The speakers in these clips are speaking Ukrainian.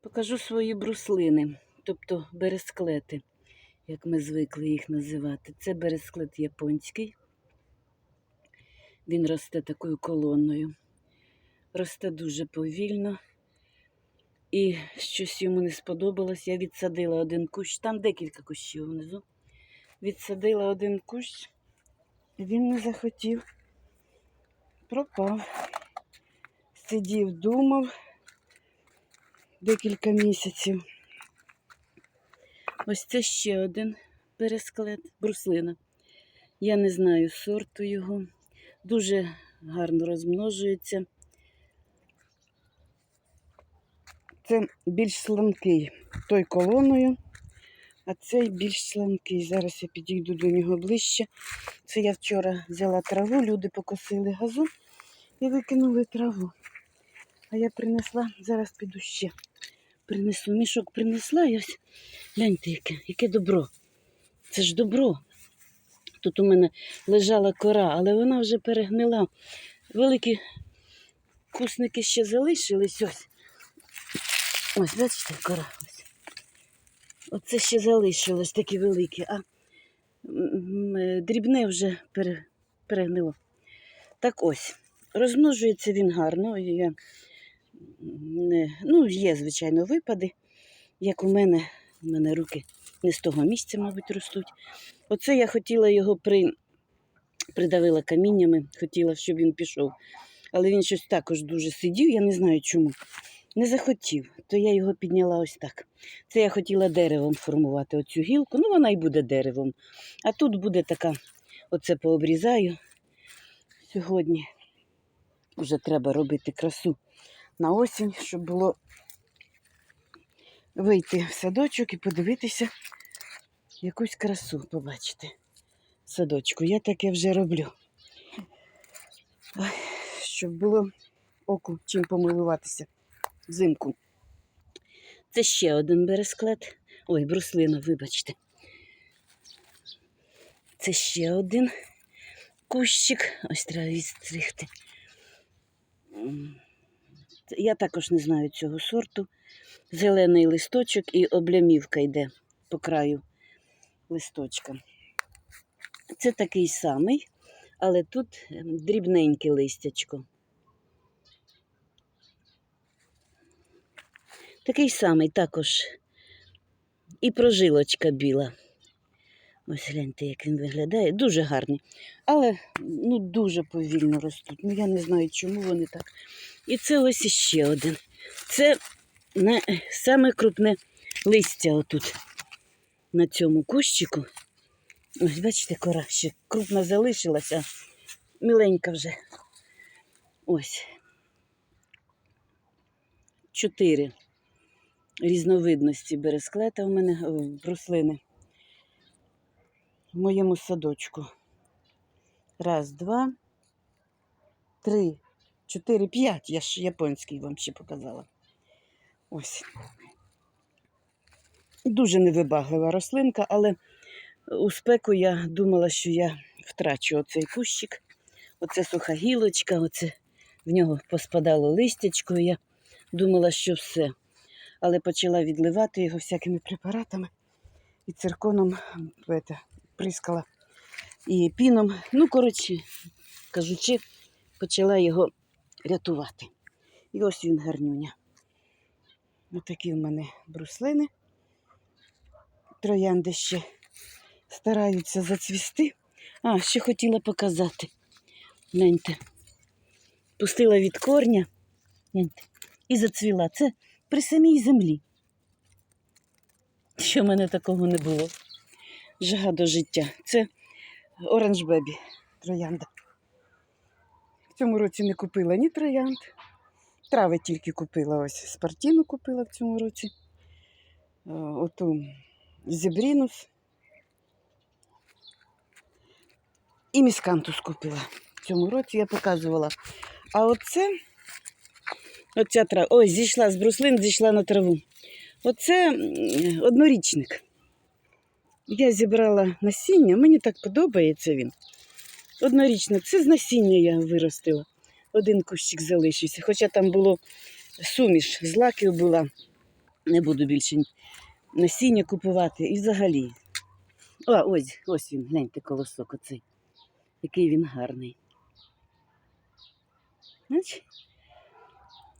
Покажу свої бруслини, тобто бересклети, як ми звикли їх називати. Це бересклет японський. Він росте такою колоною. Росте дуже повільно. І щось йому не сподобалось. Я відсадила один кущ, там декілька кущів внизу. Відсадила один кущ, він не захотів. Пропав. Сидів, думав декілька місяців. Ось це ще один пересклет, бруслина. Я не знаю сорту його. Дуже гарно розмножується. Це більш слабкий той колоною, а цей більш слабкий. Зараз я підійду до нього ближче. Це я вчора взяла траву, люди покосили газу і викинули траву. А я принесла, зараз піду ще. Принесу мішок, принесла і ось гляньте, яке, яке добро. Це ж добро. Тут у мене лежала кора, але вона вже перегнила. Великі кусники ще залишились ось. Ось, бачите, кора. Ось. Оце ще залишилось такі великі, а м, дрібне вже перегнило. Так ось, розмножується він гарно. Я не, ну, є, звичайно, випади. Як у мене, у мене руки не з того місця, мабуть, ростуть. Оце я хотіла його при... придавила каміннями, хотіла, щоб він пішов. Але він щось також дуже сидів, я не знаю чому. Не захотів, то я його підняла ось так. Це я хотіла деревом формувати оцю гілку, ну вона і буде деревом. А тут буде така, оце пообрізаю. Сьогодні вже треба робити красу на осінь, щоб було вийти в садочок і подивитися якусь красу побачити. Садочку. Я таке вже роблю. Щоб було оку чим помилуватися взимку. Це ще один бересклет. Ой, бруслина, вибачте. Це ще один кущик. Ось треба відстригти. Я також не знаю цього сорту. Зелений листочок і облямівка йде по краю листочка. Це такий самий, але тут ем, дрібненьке листячко. Такий самий також. І прожилочка біла. Ось гляньте, як він виглядає. Дуже гарний. Але ну, дуже повільно ростуть. Ну, я не знаю, чому вони так. І це ось іще один. Це не, саме крупне листя отут на цьому кущику. Ось, бачите, кора ще крупна залишилася, миленька вже. Ось. Чотири різновидності бересклета у мене о, бруслини моєму садочку. Раз, два, три, чотири, п'ять. Я ж японський вам ще показала. Ось. Дуже невибаглива рослинка, але у спеку я думала, що я втрачу оцей кущик. Оце суха гілочка, оце в нього поспадало листячко. Я думала, що все. Але почала відливати його всякими препаратами і цирконом прискала і піном. Ну, коротше, кажучи, почала його рятувати. І ось він гарнюня. Ось такі в мене бруслини. Троянди ще стараються зацвісти. А, ще хотіла показати. Гляньте. Пустила від корня гляньте, і зацвіла. Це при самій землі. Що в мене такого не було. Жага до життя. Це Оранж Бебі троянда. В цьому році не купила ні троянд. Трави тільки купила. Ось спартіну купила в цьому році. Е, Оту зібрінус. І міскантус купила. В цьому році я показувала. А оце, оця трава, ой, зійшла з бруслин, зійшла на траву. Оце однорічник. Я зібрала насіння, мені так подобається він. Однорічник, це з насіння я виростила. Один кущик залишився, хоча там було суміш, злаків була. Не буду більше насіння купувати і взагалі. О, ось, ось він, гляньте колосок оцей. Який він гарний. Знач?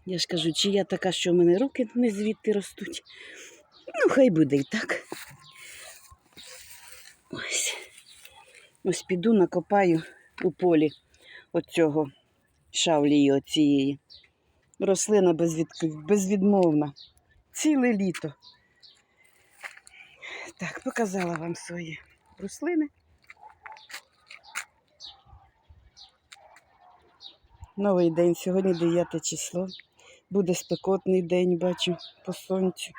Я ж кажу, чи я така, що в мене руки не звідти ростуть. Ну, хай буде і так. Ось. Ось піду накопаю у полі оцього шавлії оцієї. Рослина безвід... безвідмовна. Ціле літо. Так, показала вам свої рослини. Новий день, сьогодні 9 число. Буде спекотний день, бачу, по сонцю.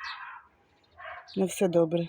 На все добре.